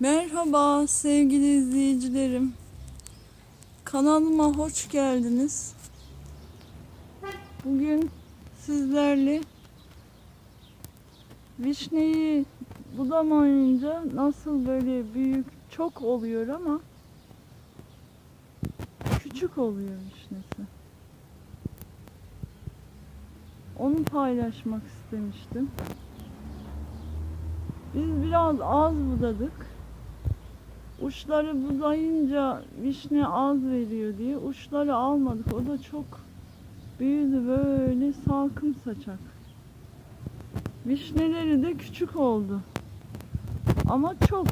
Merhaba sevgili izleyicilerim. Kanalıma hoş geldiniz. Bugün sizlerle vişneyi budamayınca nasıl böyle büyük çok oluyor ama küçük oluyor vişnesi. Onu paylaşmak istemiştim. Biz biraz az budadık. Uçları budayınca vişne az veriyor diye uçları almadık. O da çok büyüdü böyle salkım saçak. Vişneleri de küçük oldu. Ama çok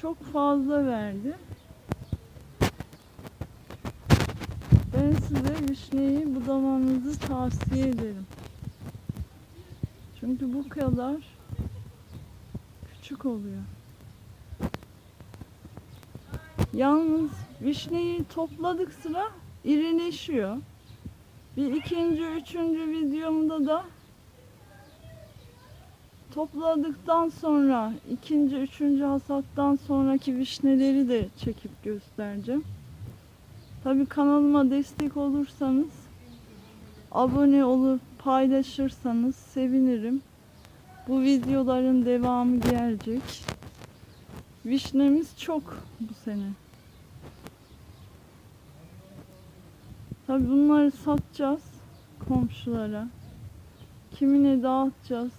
çok fazla verdi. Ben size vişneyi budamanızı tavsiye ederim. Çünkü bu kadar küçük oluyor. Yalnız vişneyi topladık sıra irileşiyor. Bir ikinci, üçüncü videomda da topladıktan sonra ikinci, üçüncü hasattan sonraki vişneleri de çekip göstereceğim. Tabii kanalıma destek olursanız abone olup paylaşırsanız sevinirim. Bu videoların devamı gelecek. Vişnemiz çok bu sene. Tabii bunları satacağız komşulara. Kimine dağıtacağız.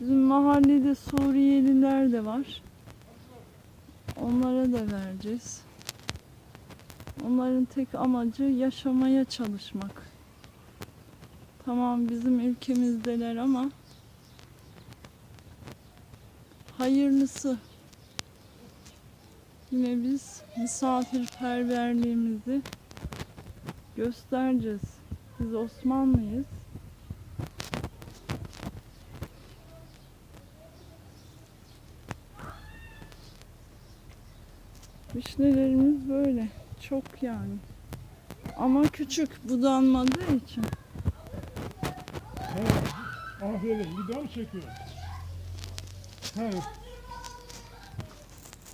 Bizim mahallede Suriyeliler de var. Onlara da vereceğiz. Onların tek amacı yaşamaya çalışmak. Tamam bizim ülkemizdeler ama hayırlısı. Yine biz misafirperverliğimizi göstereceğiz. Biz Osmanlıyız. Vişnelerimiz böyle. Çok yani. Ama küçük budanmadığı için. Evet. Aferin. Bir çekiyor? Evet.